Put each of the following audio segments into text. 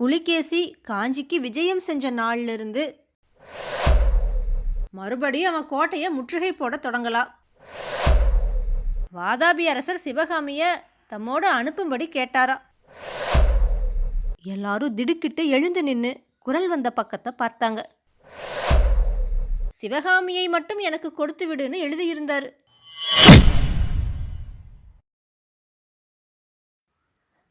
புலிகேசி காஞ்சிக்கு விஜயம் செஞ்ச நாளிலிருந்து மறுபடியும் அவன் கோட்டையை முற்றுகை போட தொடங்கலாம் வாதாபி அரசர் சிவகாமிய தம்மோடு அனுப்பும்படி கேட்டாரா. எல்லாரும் திடுக்கிட்டு எழுந்து நின்று குரல் வந்த பக்கத்தை பார்த்தாங்க. சிவகாமியை மட்டும் எனக்கு கொடுத்து விடுன்னு எழுதியிருந்தார்.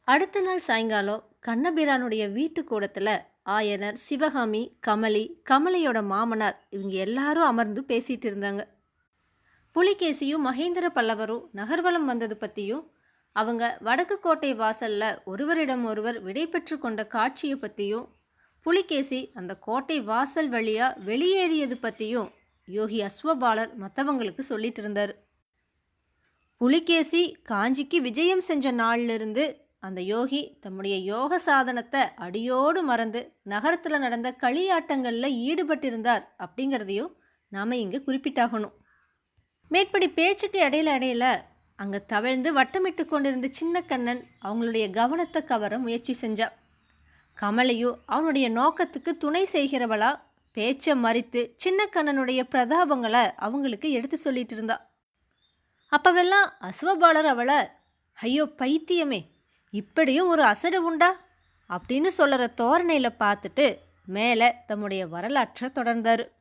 அடுத்த நாள் சாயங்காலம் கண்ணபிரானுடைய வீட்டு கூடத்தில் ஆயனர் சிவகாமி கமலி கமலியோட மாமனார் இவங்க எல்லாரும் அமர்ந்து பேசிகிட்டு இருந்தாங்க. புலிகேசியும் மகேந்திர பல்லவரும் நகர்வலம் வந்தது பற்றியும் அவங்க வடக்கு கோட்டை வாசலில் ஒருவரிடம் ஒருவர் விடை பெற்று கொண்ட காட்சியை பற்றியும் புலிகேசி அந்த கோட்டை வாசல் வழியாக வெளியேறியது பற்றியும் யோகி அஸ்வபாலர் மற்றவங்களுக்கு சொல்லிட்டு இருந்தார். புலிகேசி காஞ்சிக்கு விஜயம் செஞ்ச நாளிலிருந்து அந்த யோகி தம்முடைய யோக சாதனத்தை அடியோடு மறந்து நகரத்தில் நடந்த களியாட்டங்களில் ஈடுபட்டிருந்தார் அப்படிங்கிறதையும் நாம் இங்கே குறிப்பிட்டாகணும். மேற்படி பேச்சுக்கு இடையில இடையில அங்கே தவிழ்ந்து வட்டமிட்டு கொண்டிருந்த சின்ன கண்ணன் அவங்களுடைய கவனத்தை கவர முயற்சி செஞ்சா. கமலையோ அவனுடைய நோக்கத்துக்கு துணை செய்கிறவளா பேச்சை மறித்து சின்ன கண்ணனுடைய பிரதாபங்களை அவங்களுக்கு எடுத்து சொல்லிட்டு இருந்தா. அப்பவெல்லாம் அஸ்வபாலர் அவளை ஐயோ பைத்தியமே இப்படியும் ஒரு அசடு உண்டா? அப்படின்னு சொல்லுற தோரணையில் பார்த்துட்டு மேலே தம்முடைய வரலாற்றை தொடர்ந்தார்.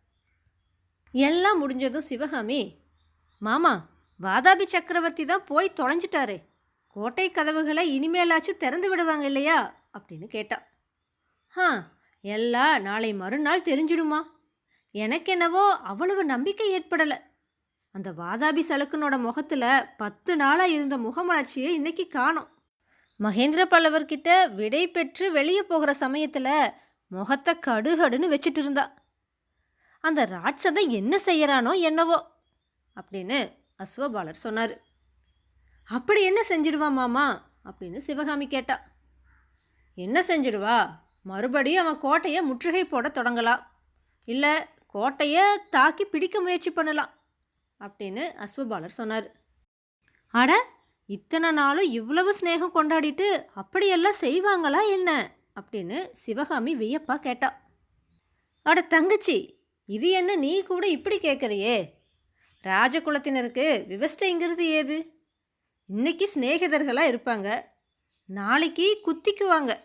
எல்லாம் முடிஞ்சதும் சிவகாமி மாமா வாதாபி சக்கரவர்த்தி தான் போய் தொலைஞ்சிட்டாரு. கோட்டை கதவுகளை இனிமேலாச்சும் திறந்து விடுவாங்க இல்லையா? அப்படின்னு கேட்டா. ஆ எல்லாம் நாளை மறுநாள் தெரிஞ்சிடுமா? எனக்கு என்னவோ அவ்வளவு நம்பிக்கை ஏற்படலை. அந்த வாதாபி சலுக்கனோட முகத்தில் பத்து நாளாக இருந்த முகமலர்ச்சியை இன்னைக்கு காணோம். மகேந்திர பல்லவர்கிட்ட விடை பெற்று வெளியே போகிற சமயத்தில் முகத்தை கடுகடுன்னு வச்சுட்டு இருந்தா. அந்த ராட்சதை என்ன செய்யறானோ என்னவோ அப்படின்னு அஸ்வபாலர் சொன்னார். அப்படி என்ன செஞ்சிடுவா மாமா? அப்படின்னு சிவகாமி கேட்டா. என்ன செஞ்சிடுவா? மறுபடியும் அவன் கோட்டையை முற்றுகை போட தொடங்கலாம் இல்லை கோட்டையை தாக்கி பிடிக்க முயற்சி பண்ணலாம் அப்படின்னு அஸ்வபாலர் சொன்னார். அட இத்தனை நாளும் இவ்வளவு ஸ்நேகம் கொண்டாடிட்டு அப்படியெல்லாம் செய்வாங்களா என்ன? அப்படின்னு சிவகாமி வியப்பா கேட்டா. அட தங்கச்சி இது என்ன நீ கூட இப்படி கேட்குறியே ராஜகுலத்தினருக்கு விவஸ்தைங்கிறது ஏது? இன்னைக்கு சிநேகிதர்களாக இருப்பாங்க. நாளைக்கு குத்திக்குவாங்க.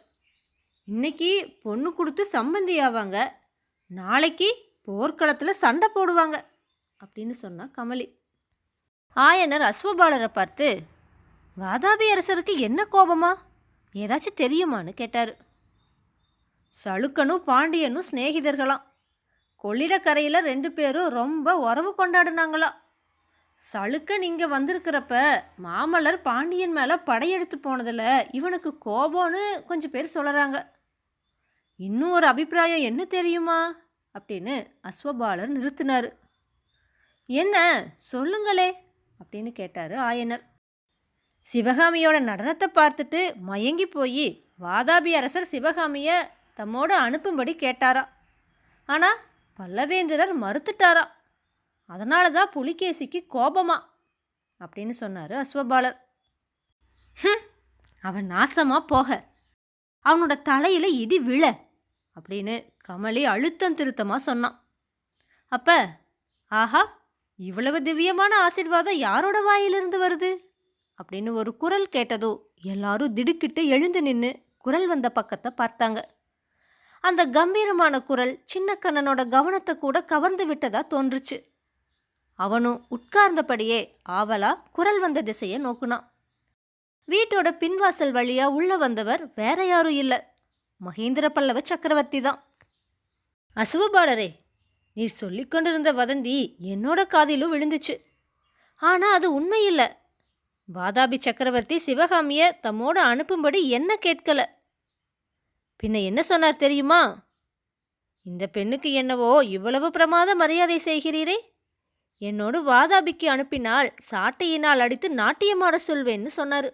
இன்னைக்கு பொண்ணு கொடுத்து சம்பந்தி ஆவாங்க. நாளைக்கு போர்க்களத்தில் சண்டை போடுவாங்க. அப்படின்னு சொன்னா கமலி. ஆயனர் அஸ்வபாலரை பார்த்து வாதாபி அரசருக்கு என்ன கோபமா? ஏதாச்சும் தெரியுமான்னு கேட்டார். சளுக்கனும் பாண்டியனும் சிநேகிதர்களாம் கொள்ளிடக்கரையில் ரெண்டு பேரும் ரொம்ப உறவு கொண்டாடுனாங்களாம் சளுக்கன் இங்கே வந்திருக்கிறப்ப மாமல்லர் பாண்டியன் மேலே படையெடுத்து போனதில் இவனுக்கு கோபம்னு கொஞ்சம் பேர் சொல்கிறாங்க இன்னும் ஒரு அபிப்பிராயம் என்ன தெரியுமா? அப்படின்னு அஸ்வபாலர் நிறுத்தினார். என்ன? சொல்லுங்களே அப்படின்னு கேட்டார் ஆயனர். சிவகாமியோட நடனத்தை பார்த்துட்டு மயங்கி போய் வாதாபி அரசர் சிவகாமியை தம்மோடு அனுப்பும்படி கேட்டாராம். ஆனால் பல்லவேந்திரர் மறுத்துட்டாராம். அதனால தான் புலிகேசிக்கு கோபமா அப்படின்னு சொன்னார் அஸ்வபாலர். "ஹும், அவன் நாசமாக போக. அவனோட தலையில் இடி விழ அப்படின்னு கமலி அழுத்தம் திருத்தமாக சொன்னான். அப்போ ஆஹா இவ்வளவு திவ்யமான ஆசீர்வாதம் யாரோட வாயிலிருந்து வருது? அப்படின்னு ஒரு குரல் கேட்டதோ எல்லாரும் திடுக்கிட்டு எழுந்து நின்று குரல் வந்த பக்கத்தை பார்த்தாங்க. அந்த கம்பீரமான குரல் சின்ன கண்ணனோட கவனத்தை கூட கவர்ந்து விட்டதா தோன்றுச்சு. அவனும் உட்கார்ந்தபடியே ஆவலா குரல் வந்த திசையை நோக்குனான். வீட்டோட பின்வாசல் வழியா உள்ள வந்தவர் வேற யாரும் இல்லை. மகேந்திர பல்லவ சக்கரவர்த்தி தான். அசுவபாலரே நீர் சொல்லிக்கொண்டிருந்த வதந்தி என்னோட காதிலும் விழுந்துச்சு. ஆனா அது உண்மையில்லை வாதாபி சக்கரவர்த்தி சிவகாமிய தம்மோடு அனுப்பும்படி என்ன கேட்கல? பின்ன என்ன சொன்னார் தெரியுமா? இந்த பெண்ணுக்கு என்னவோ இவ்வளவு பிரமாத மரியாதை செய்கிறீரே? என்னோடு வாதாபிக்கு அனுப்பினால் சாட்டையினால் அடித்து நாட்டியமாட சொல்வேன்னு சொன்னார்.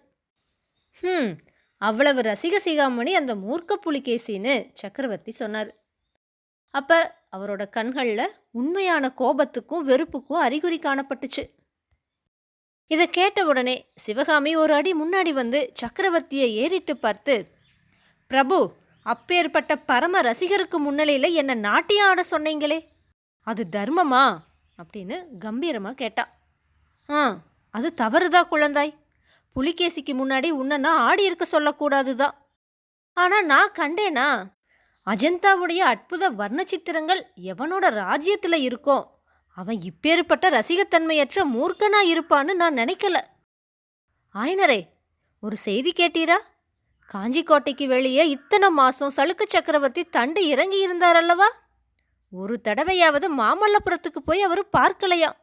ஹம் அவ்வளவு ரசிக சிகாமணி அந்த மூர்க்க புலிகேசின்னு சக்கரவர்த்தி சொன்னார். அப்ப அவரோட கண்களில் உண்மையான கோபத்துக்கும் வெறுப்புக்கும் அறிகுறி காணப்பட்டுச்சு. இதை கேட்ட உடனே சிவகாமி ஒரு அடி முன்னாடி வந்து சக்கரவர்த்தியை ஏறிட்டு பார்த்து பிரபு அப்பேற்பட்ட பரம ரசிகருக்கு முன்னிலையில் என்னை நாட்டியம் ஆட சொன்னீங்களே. அது தர்மமா? அப்படின்னு கம்பீரமாக கேட்டா. ஆ அது தவறுதா குழந்தாய்? புலிகேசிக்கு முன்னாடி உன்னை நான் ஆடி இருக்க சொல்லக்கூடாது தான் ஆனால் நான் கண்டேனா அஜந்தாவுடைய அற்புத வர்ண சித்திரங்கள் எவனோட ராஜ்யத்தில் இருக்கோ? அவன் இப்பேற்பட்ட ரசிகத்தன்மையற்ற மூர்க்கனா இருப்பான்னு நான் நினைக்கல. ஆயனரே ஒரு செய்தி கேட்டீரா? காஞ்சிக்கோட்டைக்கு வெளியே இத்தனை மாசம் சளுக்கு சக்கரவர்த்தி தண்டு இறங்கி இருந்தார் அல்லவா? ஒரு தடவையாவது மாமல்லபுரத்துக்கு போய் அவர் பார்க்கலையாம்.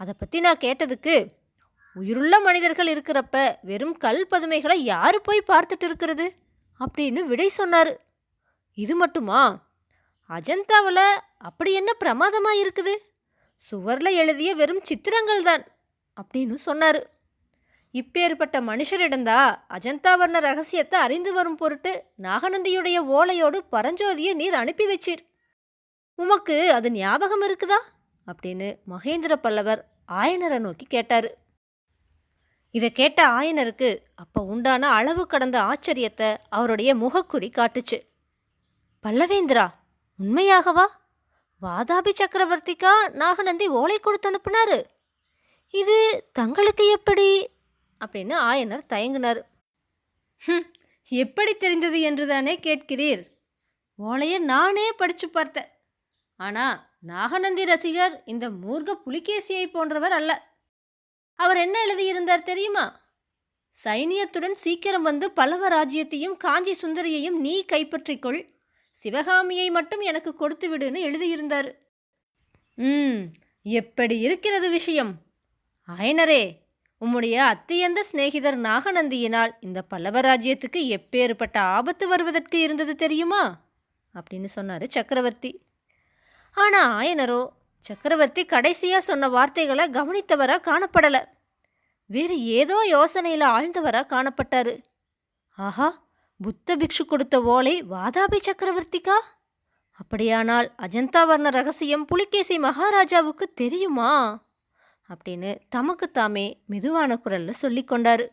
அதை பற்றி நான் கேட்டதுக்கு உயிருள்ள மனிதர்கள் இருக்கிறப்ப வெறும் கல் பதுமைகளை யார் போய் பார்த்துட்டு இருக்கிறது? அப்படின்னு விடை சொன்னார். இது மட்டுமா? அஜந்தாவில் அப்படி என்ன பிரமாதமாக இருக்குது? சுவரில் எழுதிய வெறும் சித்திரங்கள் தான் அப்படின்னு சொன்னார். இப்பேற்பட்ட மனுஷரிடந்தா அஜந்தாவர்ண ரகசியத்தை அறிந்து வரும் பொருட்டு நாகநந்தியுடைய ஓலையோடு பரஞ்சோதியை நீர் அனுப்பி வச்சீர். உமக்கு அது ஞாபகம் இருக்குதா? அப்படின்னு மகேந்திர பல்லவர் ஆயனரை நோக்கி கேட்டார். இதை கேட்ட ஆயனருக்கு அப்போ உண்டான அளவு கடந்த ஆச்சரியத்தை அவருடைய முகக்குறி காட்டுச்சு. பல்லவேந்திரா உண்மையாகவா? வாதாபி சக்கரவர்த்திக்கா நாகநந்தி ஓலை கொடுத்து அனுப்புனாரு. இது தங்களுக்கு எப்படி? அப்படின்னு ஆயனர் தயங்கினார். எப்படி தெரிந்தது என்றுதானே கேட்கிறீர். ஓலையை நானே படித்து பார்த்தேன். ஆனால் நாகநந்தி ரசிகர் இந்த மூர்க்க புலிகேசியை போன்றவர் அல்ல. அவர் என்ன எழுதியிருந்தார் தெரியுமா? சைனியத்துடன் சீக்கிரம் வந்து பல்லவ ராஜ்யத்தையும் காஞ்சி சுந்தரியையும் நீ கைப்பற்றிக்கொள் சிவகாமியை மட்டும் எனக்கு கொடுத்து விடுன்னு எழுதியிருந்தார். ம் எப்படி இருக்கிறது விஷயம்? ஆயனரே உம்முடைய அத்தியந்த சிநேகிதர் நாகநந்தியினால் இந்த பல்லவ ராஜ்யத்துக்கு எப்பேற்பட்ட ஆபத்து வருவதற்கு இருந்தது தெரியுமா? அப்படின்னு சொன்னார் சக்கரவர்த்தி. ஆனால் ஆயனரோ சக்கரவர்த்தி கடைசியாக சொன்ன வார்த்தைகளை கவனித்தவராக காணப்படலை. வேறு ஏதோ யோசனையில் ஆழ்ந்தவராக காணப்பட்டாரு. ஆஹா புத்த பிக்ஷு கொடுத்த ஓலை வாதாபி சக்கரவர்த்திக்கா? அப்படியானால் அஜந்தா வர்ண ரகசியம் புலிகேசி மகாராஜாவுக்கு தெரியுமா? அப்படின்னு தமக்கு தாமே மெதுவான குரல்ல சொல்லிக்கொண்டாரு